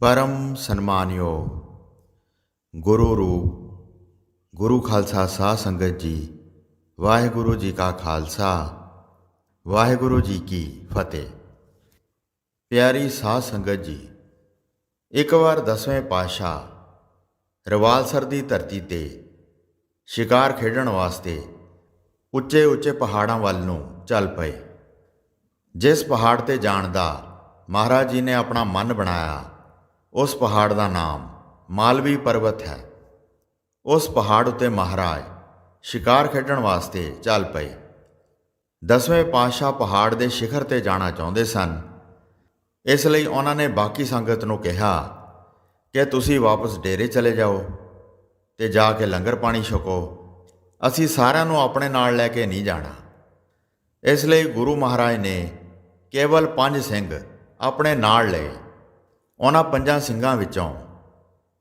ਪਰਮ ਸਨਮਾਨਯੋਗ ਗੁਰੂ ਰੂਪ, ਗੁਰੂ ਖਾਲਸਾ ਸਾਧ ਸੰਗਤ ਜੀ, ਵਾਹਿਗੁਰੂ ਜੀ ਕਾ ਖਾਲਸਾ, ਵਾਹਿਗੁਰੂ ਜੀ ਕੀ ਫਤਿਹ। ਪਿਆਰੀ ਸਾਧ ਸੰਗਤ ਜੀ, ਇੱਕ ਵਾਰ ਦਸਵੇਂ ਪਾਤਸ਼ਾਹ ਰਵਾਲਸਰ ਦੀ ਧਰਤੀ ਤੇ ਸ਼ਿਕਾਰ ਖੇਡਣ ਵਾਸਤੇ ਉੱਚੇ ਉੱਚੇ ਪਹਾੜਾਂ ਵੱਲ ਨੂੰ ਚੱਲ ਪਏ। ਜਿਸ ਪਹਾੜ ਤੇ ਜਾਣ ਦਾ ਮਹਾਰਾਜ ਜੀ ਨੇ ਆਪਣਾ ਮਨ ਬਣਾਇਆ ਉਸ ਪਹਾੜ ਦਾ ਨਾਮ ਮਾਲਵੀ ਪਰਬਤ ਹੈ। ਉਸ ਪਹਾੜ ਉੱਤੇ ਮਹਾਰਾਜ ਸ਼ਿਕਾਰ ਖੇਡਣ ਵਾਸਤੇ ਚੱਲ ਪਏ। ਦਸਵੇਂ ਪਾਤਸ਼ਾਹ ਪਹਾੜ ਦੇ ਸਿਖਰ ਤੇ ਜਾਣਾ ਚਾਹੁੰਦੇ ਸਨ। ਇਸ ਲਈ ਉਹਨਾਂ ਨੇ ਬਾਕੀ ਸੰਗਤ ਨੂੰ ਕਿਹਾ, ਕਿ ਤੁਸੀਂ ਵਾਪਸ ਡੇਰੇ ਚਲੇ ਜਾਓ ਤੇ ਜਾ ਕੇ ਲੰਗਰ ਪਾਣੀ ਛਕੋ। ਅਸੀਂ ਸਾਰਿਆਂ ਨੂੰ ਆਪਣੇ ਨਾਲ ਲੈ ਕੇ ਨਹੀਂ ਜਾਣਾ। ਇਸ ਲਈ ਗੁਰੂ ਮਹਾਰਾਜ ਨੇ ਕੇਵਲ ਪੰਜ ਸਿੰਘ ਆਪਣੇ ਨਾਲ ਲਏ। ਉਹਨਾਂ ਪੰਜਾਂ ਸਿੰਘਾਂ ਵਿੱਚੋਂ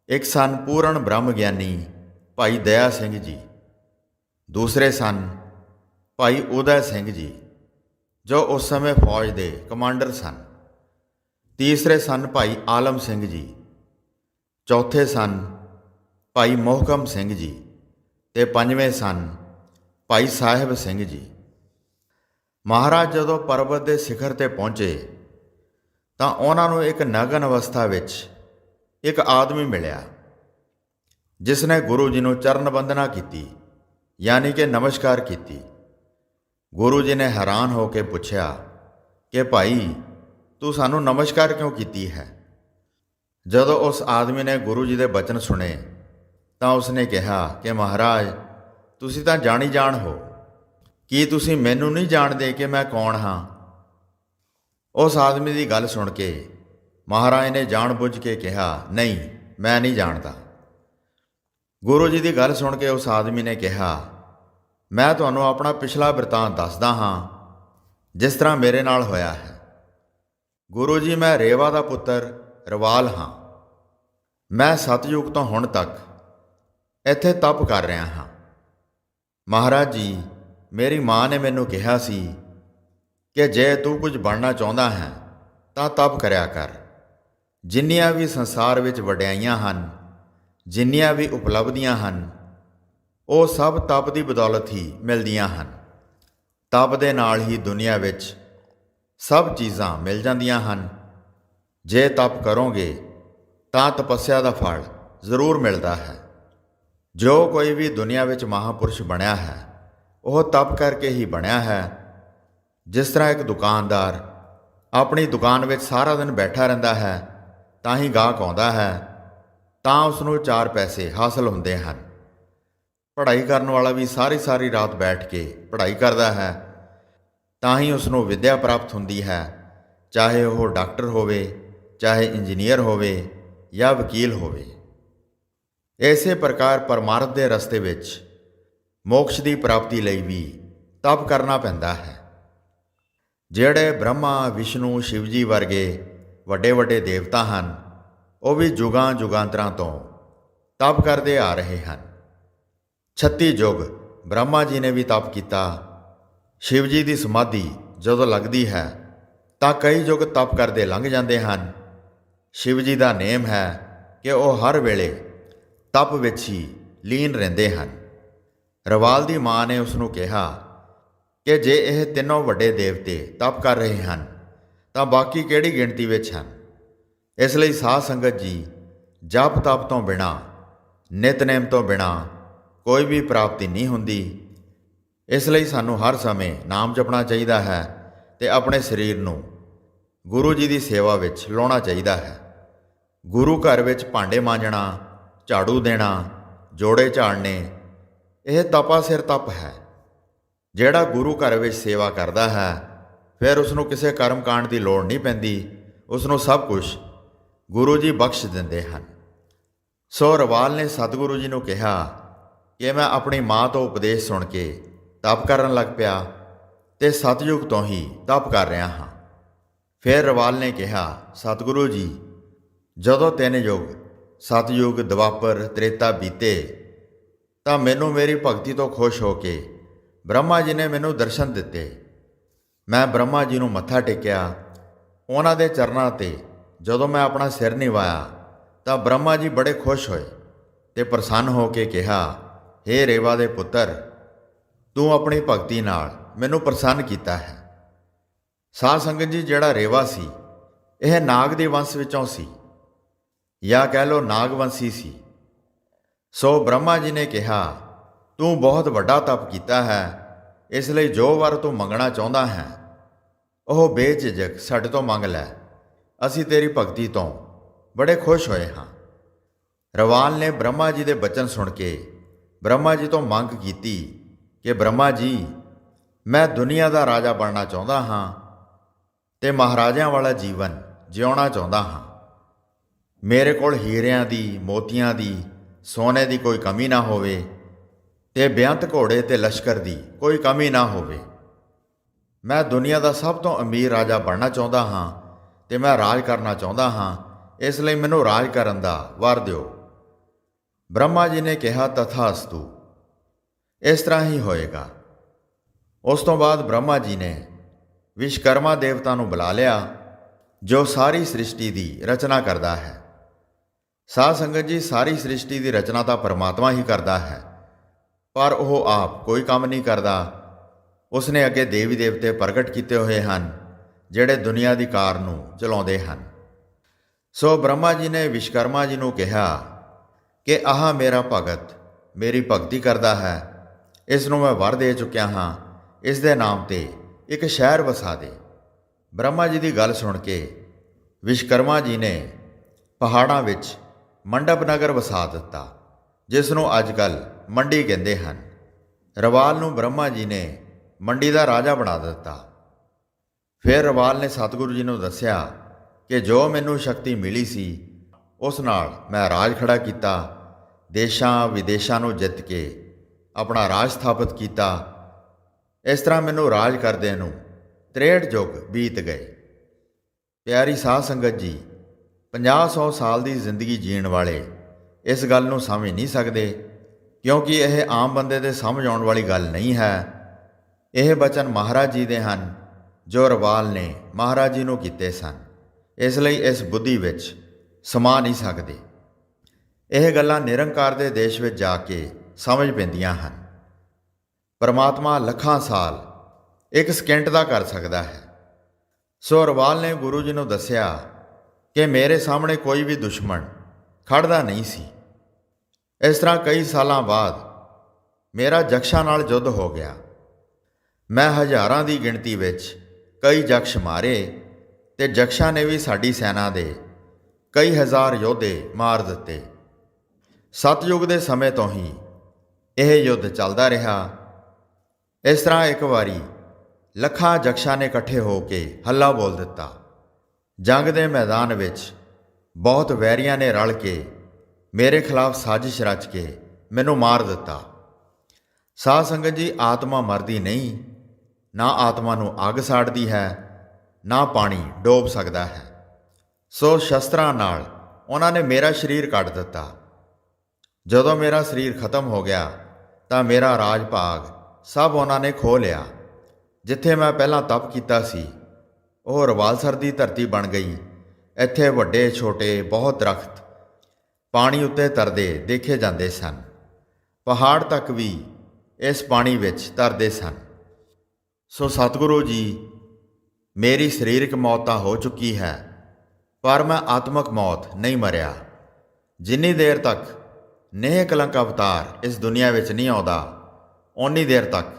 ਇੱਕ ਸਨ ਪੂਰਨ ਬ੍ਰਹਮ ਗਿਆਨੀ ਭਾਈ ਦਇਆ ਸਿੰਘ ਜੀ, ਦੂਸਰੇ ਸਨ ਭਾਈ ਉਦੈ ਸਿੰਘ ਜੀ, ਜੋ ਉਸ ਸਮੇਂ ਫੌਜ ਦੇ ਕਮਾਂਡਰ ਸਨ। ਤੀਸਰੇ ਸਨ ਭਾਈ ਆਲਮ ਸਿੰਘ ਜੀ, ਚੌਥੇ ਸਨ ਭਾਈ ਮੋਹਕਮ ਸਿੰਘ ਜੀ ਤੇ ਪੰਜਵੇਂ ਸਨ ਭਾਈ ਸਾਹਿਬ ਸਿੰਘ ਜੀ। ਮਹਾਰਾਜ ਜਦੋਂ ਪਰਬਤ ਦੇ ਸਿਖਰ ਤੇ ਪਹੁੰਚੇ ਤਾਂ ਉਹਨਾਂ ਨੂੰ ਇੱਕ ਨਗਨ ਅਵਸਥਾ ਵਿੱਚ ਇੱਕ ਆਦਮੀ ਮਿਲਿਆ, ਜਿਸ ਨੇ ਗੁਰੂ ਜੀ ਨੂੰ ਚਰਨ ਬੰਦਨਾ ਕੀਤੀ, ਯਾਨੀ ਕਿ ਨਮਸਕਾਰ ਕੀਤੀ। ਗੁਰੂ ਜੀ ਨੇ ਹੈਰਾਨ ਹੋ ਕੇ ਪੁੱਛਿਆ ਕਿ ਭਾਈ, ਤੂੰ ਸਾਨੂੰ ਨਮਸਕਾਰ ਕਿਉਂ ਕੀਤੀ ਹੈ? ਜਦੋਂ ਉਸ ਆਦਮੀ ਨੇ ਗੁਰੂ ਜੀ ਦੇ ਬਚਨ ਸੁਣੇ, ਤਾਂ ਉਸਨੇ ਕਿਹਾ ਕਿ ਮਹਾਰਾਜ, ਤੁਸੀਂ ਤਾਂ ਜਾਣੀ ਜਾਣ ਹੋ। ਕੀ ਤੁਸੀਂ ਮੈਨੂੰ ਨਹੀਂ ਜਾਣਦੇ ਕਿ ਮੈਂ ਕੌਣ ਹਾਂ? ਉਸ ਆਦਮੀ ਦੀ ਗੱਲ ਸੁਣ ਕੇ ਮਹਾਰਾਜ ਨੇ ਜਾਣਬੁੱਝ ਕੇ ਕਿਹਾ, ਨਹੀਂ, ਮੈਂ ਨਹੀਂ ਜਾਣਦਾ। ਗੁਰੂ ਜੀ ਦੀ ਗੱਲ ਸੁਣ ਕੇ ਉਸ ਆਦਮੀ ਨੇ ਕਿਹਾ, ਮੈਂ ਤੁਹਾਨੂੰ ਆਪਣਾ ਪਿਛਲਾ ਬਿਰਤਾਂਤ ਦੱਸਦਾ ਹਾਂ, ਜਿਸ ਤਰ੍ਹਾਂ ਮੇਰੇ ਨਾਲ ਹੋਇਆ ਹੈ। ਗੁਰੂ ਜੀ, ਮੈਂ ਰੇਵਾ ਦਾ ਪੁੱਤਰ, ਰਵਾਲ ਹਾਂ। ਮੈਂ ਸਤਯੁਗ ਤੋਂ ਹੁਣ ਤੱਕ ਇੱਥੇ ਤਪ ਕਰ ਰਿਹਾ ਹਾਂ। ਮਹਾਰਾਜ ਜੀ, ਮੇਰੀ ਮਾਂ ਨੇ ਮੈਨੂੰ ਕਿਹਾ ਸੀ ਕਿ ਜੇ ਤੂੰ ਕੁਝ ਬਣਨਾ ਚਾਹੁੰਦਾ ਹੈ, ਤਾਂ ਤਪ ਕਰਿਆ ਕਰ। ਜਿੰਨੀਆਂ ਵੀ ਸੰਸਾਰ ਵਿੱਚ ਵਡਿਆਈਆਂ ਹਨ, ਜਿੰਨੀਆਂ ਵੀ ਉਪਲਬਧੀਆਂ ਹਨ, ਉਹ ਸਭ ਤਪ ਦੀ ਬਦੌਲਤ ਹੀ ਮਿਲਦੀਆਂ ਹਨ। ਤਪ ਦੇ ਨਾਲ ਹੀ ਦੁਨੀਆ ਵਿੱਚ ਸਭ ਚੀਜ਼ਾਂ ਮਿਲ ਜਾਂਦੀਆਂ ਹਨ। ਜੇ ਤਪ ਕਰੋਗੇ, ਤਾਂ ਤਪੱਸਿਆ ਦਾ ਫਲ ਜ਼ਰੂਰ ਮਿਲਦਾ ਹੈ। ਜੋ ਕੋਈ ਵੀ ਦੁਨੀਆ ਵਿੱਚ ਮਹਾਪੁਰਸ਼ ਬਣਿਆ ਹੈ, ਉਹ ਤਪ ਕਰਕੇ ਹੀ ਬਣਿਆ ਹੈ। ਜਿਸ ਤਰ੍ਹਾਂ ਇੱਕ ਦੁਕਾਨਦਾਰ ਆਪਣੀ ਦੁਕਾਨ ਵਿੱਚ ਸਾਰਾ ਦਿਨ ਬੈਠਾ ਰਹਿੰਦਾ ਹੈ, ਤਾਂ ਹੀ ਗਾਹਕ ਆਉਂਦਾ ਹੈ, ਤਾਂ ਉਸ ਨੂੰ ਚਾਰ ਪੈਸੇ ਹਾਸਲ ਹੁੰਦੇ ਹਨ। ਪੜ੍ਹਾਈ ਕਰਨ ਵਾਲਾ ਵੀ ਸਾਰੀ ਸਾਰੀ ਰਾਤ ਬੈਠ ਕੇ ਪੜ੍ਹਾਈ ਕਰਦਾ ਹੈ, ਤਾਂ ਹੀ ਉਸ ਨੂੰ ਵਿੱਦਿਆ ਪ੍ਰਾਪਤ ਹੁੰਦੀ ਹੈ, ਚਾਹੇ ਉਹ ਡਾਕਟਰ ਹੋਵੇ, ਚਾਹੇ ਇੰਜੀਨੀਅਰ ਹੋਵੇ ਜਾਂ ਵਕੀਲ ਹੋਵੇ। ਇਸੇ ਪ੍ਰਕਾਰ ਪਰਮਾਰਥ ਦੇ ਰਸਤੇ ਵਿੱਚ ਮੋਕਸ਼ ਦੀ ਪ੍ਰਾਪਤੀ ਲਈ ਵੀ ਤਪ ਕਰਨਾ ਪੈਂਦਾ ਹੈ। ਜਿਹੜੇ ਬ੍ਰਹਮਾ, ਵਿਸ਼ਨੂੰ ਸ਼ਿਵ ਜੀ ਵਰਗੇ ਵੱਡੇ ਵੱਡੇ ਦੇਵਤਾ ਹਨ, ਉਹ ਵੀ ਜੁਗਾਂ ਜੁਗਾਂਤਰਾਂ ਤੋਂ ਤਪ ਕਰਦੇ ਆ ਰਹੇ ਹਨ। 36 ਯੁੱਗ ਬ੍ਰਹਮਾ ਜੀ ਨੇ ਵੀ ਤਪ ਕੀਤਾ। ਸ਼ਿਵ ਜੀ ਦੀ ਸਮਾਧੀ ਜਦੋਂ ਲੱਗਦੀ ਹੈ, ਤਾਂ ਕਈ ਯੁੱਗ ਤਪ ਕਰਦੇ ਲੰਘ ਜਾਂਦੇ ਹਨ। ਸ਼ਿਵ ਜੀ ਦਾ ਨੇਮ ਹੈ ਕਿ ਉਹ ਹਰ ਵੇਲੇ ਤਪ ਵਿੱਚ ਹੀ ਲੀਨ ਰਹਿੰਦੇ ਹਨ। ਰਵਾਲ ਦੀ ਮਾਂ ਨੇ ਉਸ ਨੂੰ ਕਿਹਾ ਕਿ ਜੇ ਇਹ ਤਿੰਨੋਂ ਵੱਡੇ ਦੇਵਤੇ ਤਪ ਕਰ ਰਹੇ ਹਨ, ਤਾਂ ਬਾਕੀ ਕਿਹੜੀ ਗਿਣਤੀ ਵਿੱਚ ਹਨ? ਇਸ ਲਈ ਸਾਧ ਸੰਗਤ ਜੀ, ਜਪ ਤਪ ਤੋਂ ਬਿਨਾ ਨਿਤਨੇਮ ਤੋਂ ਬਿਨਾ ਕੋਈ ਵੀ ਪ੍ਰਾਪਤੀ ਨਹੀਂ ਹੁੰਦੀ। ਇਸ ਲਈ ਸਾਨੂੰ ਹਰ ਸਮੇਂ ਨਾਮ ਜਪਣਾ ਚਾਹੀਦਾ ਹੈ ਤੇ ਆਪਣੇ ਸਰੀਰ ਨੂੰ ਗੁਰੂ ਜੀ ਦੀ ਸੇਵਾ ਵਿੱਚ ਲਾਉਣਾ ਚਾਹੀਦਾ ਹੈ। ਗੁਰੂ ਘਰ ਵਿੱਚ ਭਾਂਡੇ ਮਾਂਜਣਾ, ਝਾੜੂ ਦੇਣਾ, ਜੋੜੇ ਝਾੜਨੇ, ਇਹ ਤਪਾ ਸਿਰ ਤਪ ਹੈ। ਜਿਹੜਾ ਗੁਰੂ ਘਰ ਵਿੱਚ ਸੇਵਾ ਕਰਦਾ ਹੈ, ਫਿਰ ਉਸ ਨੂੰ ਕਿਸੇ ਕਰਮ ਕਾਂਡ ਦੀ ਲੋੜ ਨਹੀਂ ਪੈਂਦੀ। ਉਸ ਨੂੰ ਸਭ ਕੁਝ ਗੁਰੂ ਜੀ ਬਖਸ਼ ਦਿੰਦੇ ਹਨ। ਸੋ ਰਵਾਲ ਨੇ ਸਤਿਗੁਰੂ ਜੀ ਨੂੰ ਕਿਹਾ ਕਿ ਮੈਂ ਆਪਣੀ ਮਾਂ ਤੋਂ ਉਪਦੇਸ਼ ਸੁਣ ਕੇ ਤਪ ਕਰਨ ਲੱਗ ਪਿਆ ਤੇ ਸਤਯੁਗ ਤੋਂ ਹੀ ਤਪ ਕਰ ਰਿਹਾ ਹਾਂ। ਫਿਰ ਰਵਾਲ ਨੇ ਕਿਹਾ, ਸਤਿਗੁਰੂ ਜੀ, ਜਦੋਂ ਤਿੰਨ ਯੁੱਗ ਸਤਯੁਗ, ਦਵਾਪਰ, ਤ੍ਰੇਤਾ ਬੀਤੇ ਤਾਂ ਮੈਨੂੰ ਮੇਰੀ ਭਗਤੀ ਤੋਂ ਖੁਸ਼ ਹੋ ਕੇ ਬ੍ਰਹਮਾ ਜੀ ਨੇ ਮੈਨੂੰ ਦਰਸ਼ਨ ਦਿੱਤੇ। ਮੈਂ ਬ੍ਰਹਮਾ ਜੀ ਨੂੰ ਮੱਥਾ ਟੇਕਿਆ। ਉਹਨਾਂ ਦੇ ਚਰਨਾਂ ਤੇ ਜਦੋਂ ਮੈਂ ਆਪਣਾ ਸਿਰ ਨਿਵਾਇਆ, ਤਾਂ ਬ੍ਰਹਮਾ ਜੀ ਬੜੇ ਖੁਸ਼ ਹੋਏ ਤੇ ਪ੍ਰਸੰਨ ਹੋ ਕੇ ਕਿਹਾ हे ਰੇਵਾ ਦੇ ਪੁੱਤਰ, ਤੂੰ ਆਪਣੀ ਭਗਤੀ ਨਾਲ ਮੈਨੂੰ ਪ੍ਰਸੰਨ ਕੀਤਾ ਹੈ। ਸਾਧ ਸੰਗਤ ਜੀ, ਜਿਹੜਾ ਰੇਵਾ ਸੀ, ਇਹ ਨਾਗ ਦੇ ਵੰਸ਼ ਵਿੱਚੋਂ ਸੀ ਜਾਂ ਕਹਿ ਲੋ ਨਾਗਵੰਸ਼ੀ ਸੀ। ਸੋ ਬ੍ਰਹਮਾ ਜੀ ਨੇ ਕਿਹਾ ਤੂੰ ਬਹੁਤ ਵੱਡਾ ਤਪ ਕੀਤਾ ਹੈ, ਇਸ ਲਈ ਜੋ ਵਰ ਤੂੰ ਮੰਗਣਾ ਚਾਹੁੰਦਾ ਹੈ, ਉਹ ਬੇਝਿਜਕ ਸਾਡੇ ਤੋਂ ਮੰਗ ਲੈ। ਅਸੀਂ ਤੇਰੀ ਭਗਤੀ ਤੋਂ ਬੜੇ ਖੁਸ਼ ਹੋਏ ਹਾਂ। ਰਵਾਲ ਨੇ ਬ੍ਰਹਮਾ ਜੀ ਦੇ ਬਚਨ ਸੁਣ ਕੇ ਬ੍ਰਹਮਾ ਜੀ ਤੋਂ ਮੰਗ ਕੀਤੀ ਕਿ ਬ੍ਰਹਮਾ ਜੀ, ਮੈਂ ਦੁਨੀਆ ਦਾ ਰਾਜਾ ਬਣਨਾ ਚਾਹੁੰਦਾ ਹਾਂ ਤੇ ਮਹਾਰਾਜਿਆਂ ਵਾਲਾ ਜੀਵਨ ਜਿਉਣਾ ਚਾਹੁੰਦਾ ਹਾਂ। ਮੇਰੇ ਕੋਲ ਹੀਰਿਆਂ ਦੀ, ਮੋਤੀਆਂ ਦੀ, ਸੋਨੇ ਦੀ ਕੋਈ ਕਮੀ ਨਾ ਹੋਵੇ। ਤੇ ਬੇਅੰਤ ਘੋੜੇ ਤੇ ਲਸ਼ਕਰ ਦੀ ਕੋਈ ਕਮੀ ਨਾ ਹੋਵੇ। ਮੈਂ ਦੁਨੀਆ ਦਾ ਸਭ ਤੋਂ ਅਮੀਰ ਰਾਜਾ ਬਣਨਾ ਚਾਹੁੰਦਾ ਹਾਂ ਤੇ ਮੈਂ ਰਾਜ ਕਰਨਾ ਚਾਹੁੰਦਾ ਹਾਂ। ਇਸ ਲਈ ਮੈਨੂੰ ਰਾਜ ਕਰਨ ਦਾ ਵਰ ਦਿਓ। ਬ੍ਰਹਮਾ ਜੀ ਨੇ ਕਿਹਾ, ਤਥਾਸਤੂ। ਇਸ ਤਰ੍ਹਾਂ ਹੀ ਹੋਏਗਾ। ਉਸ ਤੋਂ ਬਾਅਦ ਬ੍ਰਹਮਾ ਜੀ ਨੇ ਵਿਸ਼ਕਰਮਾ ਦੇਵਤਾ ਨੂੰ ਬੁਲਾ ਲਿਆ, ਜੋ ਸਾਰੀ ਸ੍ਰਿਸ਼ਟੀ ਦੀ ਰਚਨਾ ਕਰਦਾ ਹੈ। ਸਾਧ ਸੰਗਤ ਜੀ ਸਾਰੀ ਸ੍ਰਿਸ਼ਟੀ ਦੀ ਰਚਨਾ ਤਾਂ ਪਰਮਾਤਮਾ ਹੀ ਕਰਦਾ ਹੈ। ਪਰ ਉਹ ਆਪ ਕੋਈ ਕੰਮ ਨਹੀਂ ਕਰਦਾ। ਉਸਨੇ ਅੱਗੇ ਦੇਵੀ ਦੇਵਤੇ ਪ੍ਰਗਟ ਕੀਤੇ ਹੋਏ ਹਨ, ਜਿਹੜੇ ਦੁਨੀਆ ਦੀ ਕਾਰ ਨੂੰ ਚਲਾਉਂਦੇ ਹਨ। ਸੋ ਬ੍ਰਹਮਾ ਜੀ ਨੇ ਵਿਸ਼ਕਰਮਾ ਜੀ ਨੂੰ ਕਿਹਾ ਕਿ ਆਹ ਮੇਰਾ ਭਗਤ ਮੇਰੀ ਭਗਤੀ ਕਰਦਾ ਹੈ। ਇਸ ਨੂੰ ਮੈਂ ਵਰ ਦੇ ਚੁੱਕਿਆ ਹਾਂ। ਇਸ ਦੇ ਨਾਮ ਤੇ ਇੱਕ ਸ਼ਹਿਰ ਵਸਾ ਦੇ। ਬ੍ਰਹਮਾ ਜੀ ਦੀ ਗੱਲ ਸੁਣ ਕੇ ਵਿਸ਼ਕਰਮਾ ਜੀ ਨੇ ਪਹਾੜਾਂ ਵਿੱਚ ਮੰਡਪ ਨਗਰ ਵਸਾ ਦਿੱਤਾ, ਜਿਸ ਨੂੰ ਅੱਜਕੱਲ ਮੰਡੀ ਕਹਿੰਦੇ ਹਨ, ਰਵਾਲ ਨੂੰ ਬ੍ਰਹਮਾ ਜੀ ਨੇ ਮੰਡੀ ਦਾ ਰਾਜਾ ਬਣਾ ਦਿੱਤਾ। ਫਿਰ ਰਵਾਲ ਨੇ ਸਤਿਗੁਰੂ ਜੀ ਨੂੰ ਦੱਸਿਆ ਕਿ ਜੋ ਮੈਨੂੰ ਸ਼ਕਤੀ ਮਿਲੀ ਸੀ, ਉਸ ਨਾਲ ਮੈਂ ਰਾਜ ਖੜਾ ਕੀਤਾ, ਦੇਸ਼ਾਂ ਵਿਦੇਸ਼ਾਂ ਨੂੰ ਜਿੱਤ ਕੇ ਆਪਣਾ ਰਾਜ ਸਥਾਪਿਤ ਕੀਤਾ। ਇਸ ਤਰ੍ਹਾਂ ਮੈਨੂੰ ਰਾਜ ਕਰਦੇ ਨੂੰ 63 ਯੁੱਗ ਬੀਤ ਗਏ। ਪਿਆਰੀ ਸਾਧ ਸੰਗਤ ਜੀ 50-100 ਸਾਲ ਦੀ ਜ਼ਿੰਦਗੀ ਜੀਣ ਵਾਲੇ ਇਸ ਗੱਲ ਨੂੰ ਸਮਝ ਨਹੀਂ ਸਕਦੇ। ਕਿਉਂਕਿ ਇਹ ਆਮ ਬੰਦੇ ਦੇ ਸਮਝ ਆਉਣ ਵਾਲੀ ਗੱਲ ਨਹੀਂ ਹੈ। ਇਹ ਬਚਨ ਮਹਾਰਾਜ ਜੀ ਦੇ ਹਨ, ਜੋ ਰਵਾਲ ਨੇ ਮਹਾਰਾਜ ਜੀ ਨੂੰ ਕੀਤੇ ਸਨ। ਇਸ ਲਈ ਇਸ ਬੁੱਧੀ ਵਿੱਚ ਸਮਾ ਨਹੀਂ ਸਕਦੇ। ਇਹ ਗੱਲਾਂ ਨਿਰੰਕਾਰ ਦੇ ਦੇਸ਼ ਵਿੱਚ ਜਾ ਕੇ ਸਮਝ ਪੈਂਦੀਆਂ ਹਨ। ਪਰਮਾਤਮਾ ਲੱਖਾਂ ਸਾਲ ਇੱਕ ਸਕਿੰਟ ਦਾ ਕਰ ਸਕਦਾ ਹੈ। ਸੋ ਰਵਾਲ ਨੇ ਗੁਰੂ ਜੀ ਨੂੰ ਦੱਸਿਆ ਕਿ ਮੇਰੇ ਸਾਹਮਣੇ ਕੋਈ ਵੀ ਦੁਸ਼ਮਣ ਖੜਦਾ ਨਹੀਂ ਸੀ। ਇਸ ਤਰ੍ਹਾਂ ਕਈ ਸਾਲਾਂ ਬਾਅਦ ਮੇਰਾ ਜਕਸ਼ਾਂ ਨਾਲ ਯੁੱਧ ਹੋ ਗਿਆ। ਮੈਂ ਹਜ਼ਾਰਾਂ ਦੀ ਗਿਣਤੀ ਵਿੱਚ ਕਈ ਜਕਸ਼ ਮਾਰੇ ਤੇ ਜਕਸ਼ਾਂ ਨੇ ਵੀ ਸਾਡੀ ਸੈਨਾ ਦੇ ਕਈ ਹਜ਼ਾਰ ਯੋਧੇ ਮਾਰ ਦਿੱਤੇ। ਸਤਯੁਗ ਦੇ ਸਮੇਂ ਤੋਂ ਹੀ ਇਹ ਯੁੱਧ ਚੱਲਦਾ ਰਿਹਾ। ਇਸ ਤਰ੍ਹਾਂ ਇੱਕ ਵਾਰੀ ਲੱਖਾਂ ਜਕਸ਼ਾਂ ਨੇ ਇਕੱਠੇ ਹੋ ਕੇ ਹੱਲਾ ਬੋਲ ਦਿੱਤਾ। ਜੰਗ ਦੇ ਮੈਦਾਨ ਵਿੱਚ ਬਹੁਤ ਵੈਰੀਆਂ ਨੇ ਰਲ ਕੇ ਮੇਰੇ ਖਿਲਾਫ ਸਾਜ਼ਿਸ਼ ਰਚ ਕੇ ਮੈਨੂੰ ਮਾਰ ਦਿੱਤਾ। ਸਾਧ ਸੰਗਤ ਜੀ, ਆਤਮਾ ਮਰਦੀ ਨਹੀਂ, ਨਾ ਆਤਮਾ ਨੂੰ ਅੱਗ ਸਾੜਦੀ ਹੈ, ਨਾ ਪਾਣੀ ਡੋਬ ਸਕਦਾ ਹੈ। ਸੋ ਸ਼ਸਤਰਾਂ ਨਾਲ ਉਹਨਾਂ ਨੇ ਮੇਰਾ ਸਰੀਰ ਕੱਢ ਦਿੱਤਾ। ਜਦੋਂ ਮੇਰਾ ਸਰੀਰ ਖਤਮ ਹੋ ਗਿਆ, ਤਾਂ ਮੇਰਾ ਰਾਜ ਭਾਗ ਸਭ ਉਹਨਾਂ ਨੇ ਖੋ ਲਿਆ। ਜਿੱਥੇ ਮੈਂ ਪਹਿਲਾਂ ਤਪ ਕੀਤਾ ਸੀ, ਉਹ ਰਵਾਲਸਰ ਦੀ ਧਰਤੀ ਬਣ ਗਈ। ਇੱਥੇ ਵੱਡੇ, ਛੋਟੇ, ਬਹੁਤ ਦਰਖਤ ਪਾਣੀ ਉੱਤੇ ਤਰਦੇ ਦੇਖੇ ਜਾਂਦੇ ਸਨ। ਪਹਾੜ ਤੱਕ ਵੀ ਇਸ ਪਾਣੀ ਵਿੱਚ ਤਰਦੇ ਸਨ। ਸੋ ਸਤਿਗੁਰੂ ਜੀ, ਮੇਰੀ ਸਰੀਰਕ ਮੌਤ ਤਾਂ ਹੋ ਚੁੱਕੀ ਹੈ, ਪਰ ਮੈਂ ਆਤਮਕ ਮੌਤ ਨਹੀਂ ਮਰਿਆ। ਜਿੰਨੀ ਦੇਰ ਤੱਕ ਨੇਹ ਕਲੰਕ ਅਵਤਾਰ ਇਸ ਦੁਨੀਆ ਵਿੱਚ ਨਹੀਂ ਆਉਂਦਾ, ਓਨੀ ਦੇਰ ਤੱਕ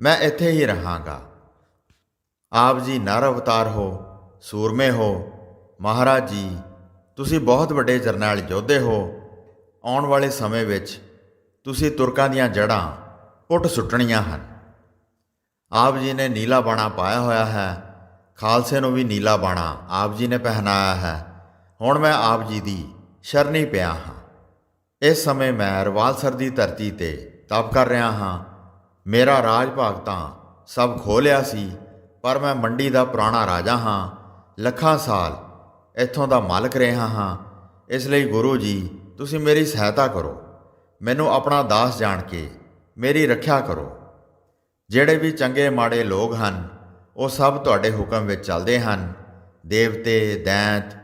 ਮੈਂ ਇੱਥੇ ਹੀ ਰਹਾਂਗਾ। ਆਪ ਜੀ ਨਰ ਅਵਤਾਰ ਹੋ, ਸੂਰਮੇ ਹੋ, ਮਹਾਰਾਜ ਜੀ ਤੁਸੀਂ ਬਹੁਤ ਵੱਡੇ ਜਰਨੈਲ ਯੋਧੇ ਹੋ। ਆਉਣ ਵਾਲੇ ਸਮੇਂ ਵਿੱਚ ਤੁਸੀਂ ਤੁਰਕਾਂ ਦੀਆਂ ਜੜ੍ਹਾਂ ਪੁੱਟ ਸੁੱਟਣੀਆਂ ਹਨ। ਆਪ ਜੀ ਨੇ ਨੀਲਾ ਬਾਣਾ ਪਾਇਆ ਹੋਇਆ ਹੈ। ਖਾਲਸੇ ਨੂੰ ਵੀ ਨੀਲਾ ਬਾਣਾ ਆਪ ਜੀ ਨੇ ਪਹਿਨਾਇਆ ਹੈ। ਹੁਣ ਮੈਂ ਆਪ ਜੀ ਦੀ ਸ਼ਰਨੀ ਪਿਆ ਹਾਂ। ਇਸ ਸਮੇਂ ਮੈਂ ਰਵਾਲਸਰ ਦੀ ਧਰਤੀ ਤੇ ਤਪ ਕਰ ਰਿਹਾ ਹਾਂ। ਮੇਰਾ ਰਾਜ ਭਾਗ ਤਾਂ ਸਭ ਖੋ ਲਿਆ ਸੀ, ਪਰ ਮੈਂ ਮੰਡੀ ਦਾ ਪੁਰਾਣਾ ਰਾਜਾ ਹਾਂ। ਲੱਖਾਂ ਸਾਲ ਇੱਥੋਂ ਦਾ ਮਾਲਕ ਰਿਹਾ ਹਾਂ। ਇਸ ਲਈ ਗੁਰੂ ਜੀ, ਤੁਸੀਂ ਮੇਰੀ ਸਹਾਇਤਾ ਕਰੋ। ਮੈਨੂੰ ਆਪਣਾ ਦਾਸ ਜਾਣ ਕੇ ਮੇਰੀ ਰੱਖਿਆ ਕਰੋ। ਜਿਹੜੇ ਵੀ ਚੰਗੇ ਮਾੜੇ ਲੋਕ ਹਨ, ਉਹ ਸਭ ਤੁਹਾਡੇ ਹੁਕਮ ਵਿੱਚ ਚੱਲਦੇ ਹਨ। ਦੇਵਤੇ, ਦੈਂਤ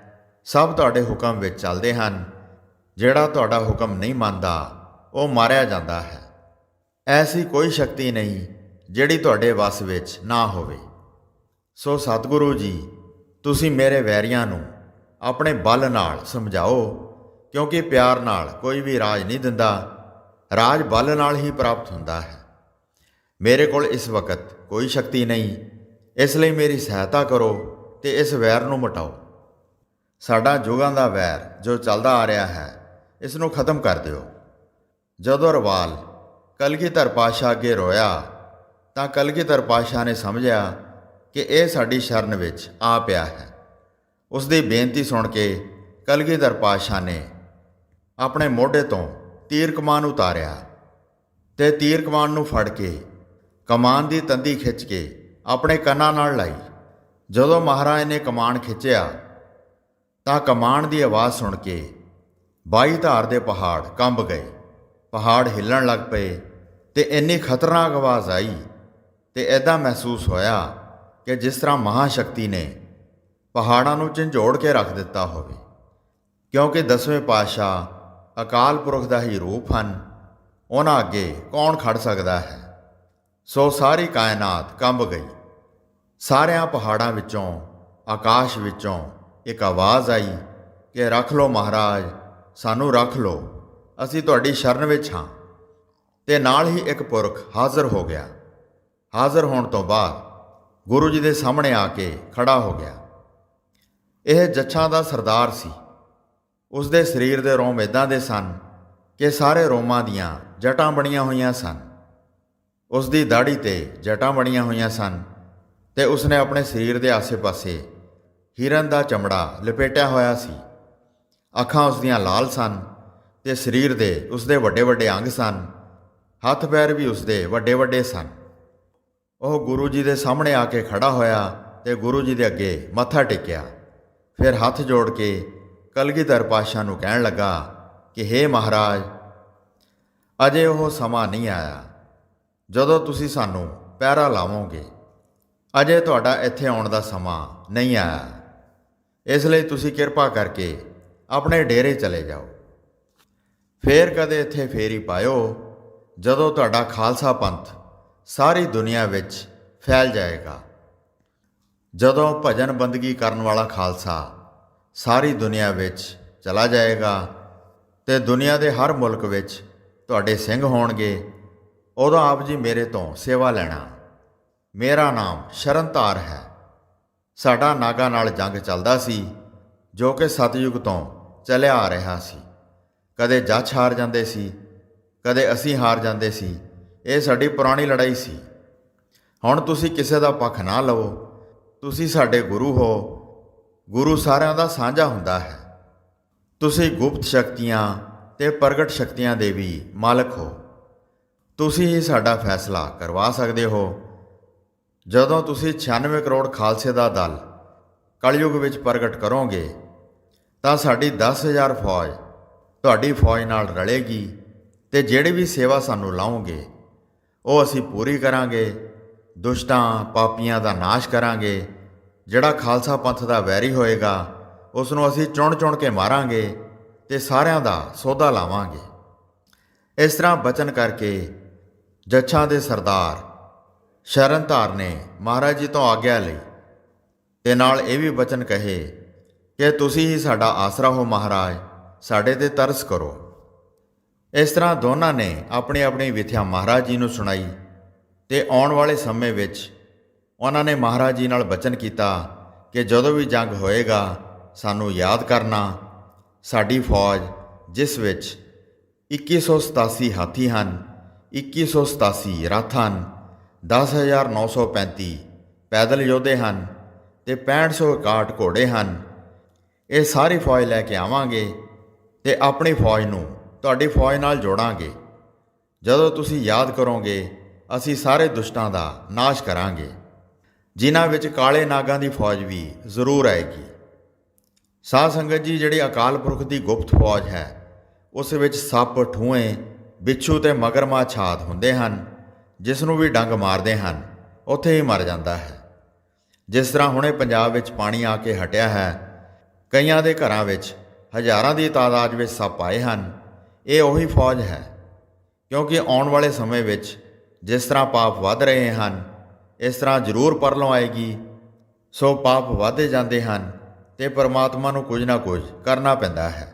ਸਭ ਤੁਹਾਡੇ ਹੁਕਮ ਵਿੱਚ ਚੱਲਦੇ ਹਨ। ਜਿਹੜਾ ਤੁਹਾਡਾ ਹੁਕਮ ਨਹੀਂ ਮੰਨਦਾ, ਉਹ ਮਾਰਿਆ ਜਾਂਦਾ ਹੈ। ਐਸੀ ਕੋਈ ਸ਼ਕਤੀ ਨਹੀਂ, ਜਿਹੜੀ ਤੁਹਾਡੇ ਵੱਸ ਵਿੱਚ ਨਾ ਹੋਵੇ। ਸੋ ਸਤਿਗੁਰੂ ਜੀ, ਤੁਸੀਂ ਮੇਰੇ ਵੈਰੀਆਂ ਨੂੰ ਆਪਣੇ ਬਲ ਨਾਲ ਸਮਝਾਓ, ਕਿਉਂਕਿ ਪਿਆਰ ਨਾਲ ਕੋਈ ਵੀ ਰਾਜ ਨਹੀਂ ਦਿੰਦਾ। ਰਾਜ ਬਲ ਨਾਲ ਹੀ ਪ੍ਰਾਪਤ ਹੁੰਦਾ ਹੈ। ਮੇਰੇ ਕੋਲ ਇਸ ਵਕਤ ਕੋਈ ਸ਼ਕਤੀ ਨਹੀਂ। ਇਸ ਲਈ ਮੇਰੀ ਸਹਾਇਤਾ ਕਰੋ ਤੇ ਇਸ ਵੈਰ ਨੂੰ ਮਿਟਾਓ। ਸਾਡਾ ਜੁਗਾਂ ਦਾ ਵੈਰ ਜੋ ਚੱਲਦਾ ਆ ਰਿਹਾ ਹੈ ਇਸ ਨੂੰ ਖਤਮ ਕਰ ਦਿਓ। ਜਦੋਂ ਰਵਾਲ ਕਲਗੀਧਰ ਪਾਸ਼ਾ ਅੱਗੇ ਰੋਇਆ, ਤਾਂ ਕਲਗੀਧਰ ਪਾਸ਼ਾ ਨੇ ਸਮਝਿਆ ਕਿ ਇਹ ਸਾਡੀ ਸ਼ਰਨ ਵਿੱਚ ਆ ਪਿਆ ਹੈ। ਉਸ ਦੀ ਬੇਨਤੀ ਸੁਣ ਕੇ ਕਲਗੀਧਰ ਪਾਸ਼ਾ ਨੇ ਆਪਣੇ ਮੋਢੇ ਤੋਂ ਤੀਰ ਕਮਾਨ ਉਤਾਰਿਆ ਤੇ ਤੀਰ ਕਮਾਨ ਨੂੰ ਫੜ ਕੇ ਕਮਾਨ ਦੀ ਤੰਦੀ ਖਿੱਚ ਕੇ ਆਪਣੇ ਕੰਨਾਂ ਨਾਲ ਲਾਈ। ਜਦੋਂ ਮਹਾਰਾਜ ਨੇ ਕਮਾਨ ਖਿੱਚਿਆ, ਤਾਂ ਕਮਾਨ ਦੀ ਆਵਾਜ਼ ਸੁਣ ਕੇ ਬਾਈ ਧਾਰ ਦੇ ਪਹਾੜ ਕੰਬ ਗਏ। ਪਹਾੜ ਹਿੱਲਣ ਲੱਗ ਪਏ ਤੇ ਇੰਨੀ ਖਤਰਨਾਕ ਆਵਾਜ਼ ਆਈ ਤੇ ਐਦਾਂ ਮਹਿਸੂਸ ਹੋਇਆ ਕਿ ਜਿਸ ਤਰ੍ਹਾਂ ਮਹਾਸ਼ਕਤੀ ਨੇ ਪਹਾੜਾਂ ਨੂੰ ਝੰਜੋੜ ਕੇ ਰੱਖ ਦਿੱਤਾ ਹੋਵੇ, ਕਿਉਂਕਿ ਦਸਵੇਂ ਪਾਤਸ਼ਾਹ ਅਕਾਲ ਪੁਰਖ ਦਾ ਹੀ ਰੂਪ ਹਨ, ਉਹਨਾਂ ਅੱਗੇ ਕੌਣ ਖੜ ਸਕਦਾ ਹੈ? ਸੋ ਸਾਰੀ ਕਾਇਨਾਤ ਕੰਬ ਗਈ। ਸਾਰਿਆਂ ਪਹਾੜਾਂ ਵਿੱਚੋਂ, ਆਕਾਸ਼ ਵਿੱਚੋਂ ਇੱਕ ਆਵਾਜ਼ ਆਈ ਕਿ, ਰੱਖ ਲਓ ਮਹਾਰਾਜ, ਸਾਨੂੰ ਰੱਖ ਲਓ, ਅਸੀਂ ਤੁਹਾਡੀ ਸ਼ਰਨ ਵਿੱਚ ਹਾਂ। ਤੇ ਨਾਲ ਹੀ ਇੱਕ ਪੁਰਖ ਹਾਜ਼ਰ ਹੋ ਗਿਆ। ਹਾਜ਼ਰ ਹੋਣ ਤੋਂ ਬਾਅਦ ਗੁਰੂ ਜੀ ਦੇ ਸਾਹਮਣੇ ਆ ਕੇ ਖੜਾ ਹੋ ਗਿਆ। ਇਹ ਜੱਛਾਂ ਦਾ ਸਰਦਾਰ ਸੀ। ਉਸ ਦੇ ਸਰੀਰ ਦੇ ਰੋਮ ਇਦਾਂ ਦੇ ਸਨ ਕਿ ਸਾਰੇ ਰੋਮਾਂ ਦੀਆਂ ਜਟਾਂ ਬਣੀਆਂ ਹੋਈਆਂ ਸਨ। ਉਸ ਦੀ ਦਾੜੀ ਤੇ ਜਟਾਂ ਬਣੀਆਂ ਹੋਈਆਂ ਸਨ ਤੇ ਉਸਨੇ ਆਪਣੇ ਸਰੀਰ ਦੇ ਆਸੇ-ਪਾਸੇ ਹਿਰਨ ਦਾ ਚਮੜਾ ਲਪੇਟਿਆ ਹੋਇਆ ਸੀ। ਅੱਖਾਂ ਉਸ ਦੀਆਂ ਲਾਲ ਸਨ ਤੇ ਸਰੀਰ ਦੇ ਉਸ ਦੇ ਵੱਡੇ-ਵੱਡੇ ਅੰਗ ਸਨ। ਹੱਥ ਪੈਰ ਵੀ ਉਸ ਦੇ ਵੱਡੇ-ਵੱਡੇ ਸਨ। ਉਹ ਗੁਰੂ ਜੀ ਦੇ ਸਾਹਮਣੇ ਆ ਕੇ ਖੜਾ ਹੋਇਆ ਤੇ ਗੁਰੂ ਜੀ ਦੇ ਅੱਗੇ ਮੱਥਾ ਟੇਕਿਆ। ਫਿਰ ਹੱਥ ਜੋੜ ਕੇ ਕਲਗੀਧਰ ਪਾਸ਼ਾ ਨੂੰ ਕਹਿਣ ਲੱਗਾ ਕਿ हे ਮਹਾਰਾਜ, ਅਜੇ ਉਹ ਸਮਾਂ ਨਹੀਂ ਆਇਆ। ਜਦੋਂ ਤੁਸੀਂ ਸਾਨੂੰ ਪੈਰਾ ਲਾਵੋਗੇ, ਅਜੇ ਤੁਹਾਡਾ ਇੱਥੇ ਆਉਣ ਦਾ ਸਮਾਂ ਨਹੀਂ ਆਇਆ। ਇਸ ਲਈ ਤੁਸੀਂ ਕਿਰਪਾ ਕਰਕੇ ਆਪਣੇ ਡੇਰੇ ਚਲੇ ਜਾਓ। ਫੇਰ ਕਦੇ ਇੱਥੇ ਫੇਰੀ ਪਾਇਓ, ਜਦੋਂ ਤੁਹਾਡਾ ਖਾਲਸਾ ਪੰਥ ਸਾਰੀ ਦੁਨੀਆ ਵਿੱਚ ਫੈਲ ਜਾਏਗਾ। ਜਦੋਂ ਭਜਨ ਬੰਦਗੀ ਕਰਨ ਵਾਲਾ ਖਾਲਸਾ ਸਾਰੀ ਦੁਨੀਆ ਵਿੱਚ ਚਲਾ ਜਾਏਗਾ ਤੇ ਦੁਨੀਆ ਦੇ ਹਰ ਮੁਲਕ ਵਿੱਚ ਤੁਹਾਡੇ ਸਿੰਘ ਹੋਣਗੇ, ਉਦੋਂ ਆਪ ਜੀ ਮੇਰੇ ਤੋਂ ਸੇਵਾ ਲੈਣਾ। ਮੇਰਾ ਨਾਮ ਸ਼ਰਨਤਾਰ ਹੈ। ਸਾਡਾ ਨਾਗਾ ਨਾਲ ਜੰਗ ਚੱਲਦਾ ਸੀ, ਜੋ ਕਿ ਸਤਯੁਗ ਤੋਂ ਚੱਲਿਆ ਆ ਰਿਹਾ ਸੀ। ਕਦੇ ਜੱਜ ਹਾਰ ਜਾਂਦੇ ਸੀ, ਕਦੇ ਅਸੀਂ ਹਾਰ ਜਾਂਦੇ ਸੀ, ਇਹ ਸਾਡੀ ਪੁਰਾਣੀ ਲੜਾਈ ਸੀ। ਹੁਣ ਤੁਸੀਂ ਕਿਸੇ ਦਾ ਪੱਖ ਨਾ ਲਵੋ। ਤੁਸੀਂ ਸਾਡੇ ਗੁਰੂ ਹੋ। ਗੁਰੂ ਸਾਰਿਆਂ ਦਾ ਸਾਂਝਾ ਹੁੰਦਾ ਹੈ। ਤੁਸੀਂ ਗੁਪਤ ਸ਼ਕਤੀਆਂ ਤੇ ਪ੍ਰਗਟ ਸ਼ਕਤੀਆਂ ਦੇ ਵੀ ਮਾਲਕ ਹੋ। ਤੁਸੀਂ ਹੀ ਸਾਡਾ ਫੈਸਲਾ ਕਰਵਾ ਸਕਦੇ ਹੋ। ਜਦੋਂ ਤੁਸੀਂ 96 ਕਰੋੜ ਖਾਲਸੇ ਦਾ ਦਲ ਕਲਯੁਗ ਵਿੱਚ ਪ੍ਰਗਟ ਕਰੋਗੇ, ਤਾਂ ਸਾਡੀ 10000 ਫੌਜ ਤੁਹਾਡੀ ਫੌਜ ਨਾਲ ਰਲੇਗੀ ਤੇ ਜਿਹੜੀ ਵੀ ਸੇਵਾ ਸਾਨੂੰ ਲਾਉਂਗੇ, ਉਹ ਅਸੀਂ ਪੂਰੀ ਕਰਾਂਗੇ। ਦੁਸ਼ਟਾਂ ਪਾਪੀਆਂ ਦਾ ਨਾਸ਼ ਕਰਾਂਗੇ। ਜਿਹੜਾ ਖਾਲਸਾ ਪੰਥ ਦਾ ਵੈਰੀ ਹੋਏਗਾ ਉਸ ਨੂੰ ਅਸੀਂ ਚੁਣ-ਚੁਣ ਕੇ ਮਾਰਾਂਗੇ ਤੇ ਸਾਰਿਆਂ ਦਾ ਸੌਦਾ ਲਾਵਾਂਗੇ। ਇਸ ਤਰ੍ਹਾਂ ਬਚਨ ਕਰਕੇ ਜੱਛਾਂ ਦੇ ਸਰਦਾਰ ਸ਼ਰਨਧਾਰ ਨੇ ਮਹਾਰਾਜ ਜੀ ਤੋਂ ਆਗਿਆ ਲਈ ਤੇ ਨਾਲ ਇਹ ਵੀ ਬਚਨ ਕਹੇ ਕਿ ਤੁਸੀਂ ਹੀ ਸਾਡਾ ਆਸਰਾ ਹੋ ਮਹਾਰਾਜ, ਸਾਡੇ ਤੇ ਤਰਸ ਕਰੋ। ਇਸ ਤਰ੍ਹਾਂ ਦੋਨਾਂ ਨੇ ਆਪਣੀ ਆਪਣੀ ਵਿਥਿਆ ਮਹਾਰਾਜ ਜੀ ਨੂੰ ਸੁਣਾਈ ਤੇ ਆਉਣ ਵਾਲੇ ਸਮੇਂ ਵਿੱਚ ਉਹਨਾਂ ਨੇ ਮਹਾਰਾਜ ਜੀ ਨਾਲ ਬਚਨ ਕੀਤਾ ਕਿ ਜਦੋਂ ਵੀ ਜੰਗ ਹੋਏਗਾ, ਸਾਨੂੰ ਯਾਦ ਕਰਨਾ ਸਾਡੀ ਫੌਜ ਜਿਸ ਵਿੱਚ 2187 ਹਾਥੀ ਹਨ 2187 ਰੱਥ ਹਨ 10935 ਪੈਦਲ ਯੋਧੇ ਹਨ ਤੇ 6561 ਘੋੜੇ ਹਨ। ਇਹ ਸਾਰੀ ਫੌਜ ਲੈ ਕੇ ਆਵਾਂਗੇ ਤੇ ਆਪਣੀ ਫੌਜ ਨੂੰ ਤੁਹਾਡੀ ਫੌਜ ਨਾਲ ਜੋੜਾਂਗੇ। ਜਦੋਂ ਤੁਸੀਂ ਯਾਦ ਕਰੋਗੇ ਅਸੀਂ ਸਾਰੇ ਦੁਸ਼ਟਾਂ ਦਾ ਨਾਸ਼ ਕਰਾਂਗੇ। ਜਿਨ੍ਹਾਂ ਵਿੱਚ ਕਾਲੇ ਨਾਗਾਂ ਦੀ ਫੌਜ ਵੀ ਜ਼ਰੂਰ ਆਏਗੀ। ਸਾਧ ਸੰਗਤ ਜੀ, ਜਿਹੜੀ ਅਕਾਲ ਪੁਰਖ ਦੀ ਗੁਪਤ ਫੌਜ ਹੈ, ਉਸ ਵਿੱਚ ਸੱਪ, ਠੂਏ, ਬਿੱਛੂ ਤੇ ਮਗਰਮੱਛ ਆਦਿ ਹੁੰਦੇ ਹਨ, ਜਿਸ ਨੂੰ ਵੀ ਡੰਗ ਮਾਰਦੇ ਹਨ, ਉੱਥੇ ਹੀ ਮਰ ਜਾਂਦਾ ਹੈ। ਜਿਸ ਤਰ੍ਹਾਂ ਹੁਣੇ ਪੰਜਾਬ ਵਿੱਚ ਪਾਣੀ ਆ ਕੇ ਹਟਿਆ ਹੈ, ਕਈਆਂ ਦੇ ਘਰਾਂ ਵਿੱਚ ਹਜ਼ਾਰਾਂ ਦੀ ਤਾਦਾਦ ਵਿੱਚ ਸੱਪ ਆਏ ਹਨ, ਇਹ ਉਹੀ ਫੌਜ ਹੈ। ਕਿਉਂਕਿ ਆਉਣ ਵਾਲੇ ਸਮੇਂ ਵਿੱਚ ਜਿਸ ਤਰ੍ਹਾਂ ਪਾਪ ਵੱਧ ਰਹੇ ਹਨ, ਇਸ ਤਰ੍ਹਾਂ ਜ਼ਰੂਰ ਪਰਲੋਂ ਆਏਗੀ। ਸੋ ਪਾਪ ਵਧਦੇ ਜਾਂਦੇ ਹਨ ਤੇ ਪਰਮਾਤਮਾ ਨੂੰ ਕੁਝ ਨਾ ਕੁਝ ਕਰਨਾ ਪੈਂਦਾ ਹੈ,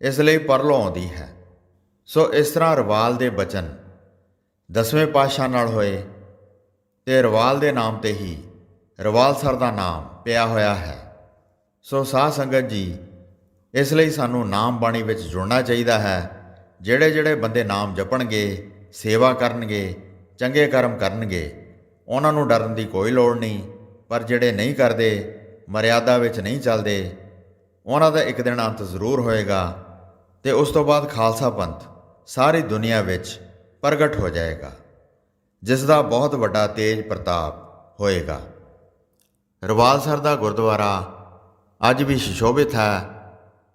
ਇਸ ਲਈ ਪਰਲੋਂ ਆਉਂਦੀ ਹੈ। ਸੋ ਇਸ ਤਰ੍ਹਾਂ ਰਵਾਲ ਦੇ ਬਚਨ ਦਸਵੇਂ ਪਾਤਸ਼ਾਹ ਨਾਲ ਹੋਏ ਤੇ ਰਵਾਲ ਦੇ ਨਾਮ ਤੇ ਹੀ ਰਵਾਲ ਸਰ ਦਾ ਨਾਮ ਪਿਆ ਹੋਇਆ ਹੈ। ਸੋ ਸਾਧ ਸੰਗਤ ਜੀ, ਇਸ ਲਈ ਸਾਨੂੰ ਨਾਮ ਬਾਣੀ ਵਿੱਚ ਜੁੜਨਾ ਚਾਹੀਦਾ ਹੈ। ਜਿਹੜੇ ਜਿਹੜੇ ਬੰਦੇ ਨਾਮ ਜਪਣਗੇ, ਸੇਵਾ ਕਰਨਗੇ ਚੰਗੇ ਕਰਮ ਕਰਨਗੇ। ਉਹਨਾਂ ਨੂੰ ਡਰਨ ਦੀ ਕੋਈ ਲੋੜ ਨਹੀਂ, ਪਰ ਜਿਹੜੇ ਨਹੀਂ ਕਰਦੇ, ਮਰਿਆਦਾ ਵਿੱਚ ਨਹੀਂ ਚੱਲਦੇ। ਉਹਨਾਂ ਦਾ ਇੱਕ ਦਿਨ ਅੰਤ ਜ਼ਰੂਰ ਹੋਏਗਾ ਤੇ ਉਸ ਤੋਂ ਬਾਅਦ ਖਾਲਸਾ ਪੰਥ ਸਾਰੀ ਦੁਨੀਆ ਵਿੱਚ ਪ੍ਰਗਟ ਹੋ ਜਾਏਗਾ, ਜਿਸ ਦਾ ਬਹੁਤ ਵੱਡਾ ਤੇਜ ਪ੍ਰਤਾਪ ਹੋਏਗਾ। ਰਵਾਲਸਰ ਦਾ ਗੁਰਦੁਆਰਾ ਅੱਜ ਵੀ ਸ਼ਿਸ਼ੋਭਿਤ ਹੈ।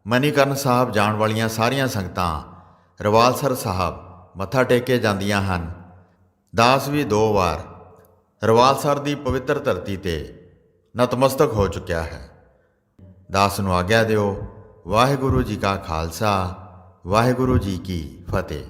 ਮਨੀਕਰਨ ਸਾਹਿਬ ਜਾਣ ਵਾਲੀਆਂ ਸਾਰੀਆਂ ਸੰਗਤਾਂ ਰਵਾਲਸਰ ਸਾਹਿਬ ਮੱਥਾ ਟੇਕੇ ਜਾਂਦੀਆਂ ਹਨ। ਦਾਸ ਵੀ ਦੋ ਵਾਰ ਰਵਾਲਸਰ ਦੀ ਪਵਿੱਤਰ ਧਰਤੀ ਤੇ ਨਤਮਸਤਕ ਹੋ ਚੁੱਕਿਆ ਹੈ। ਦਾਸ ਨੂੰ ਆਗਿਆ ਦਿਓ, ਵਾਹਿਗੁਰੂ ਜੀ ਕਾ ਖਾਲਸਾ, ਵਾਹਿਗੁਰੂ ਜੀ ਕੀ ਫਤਿਹ।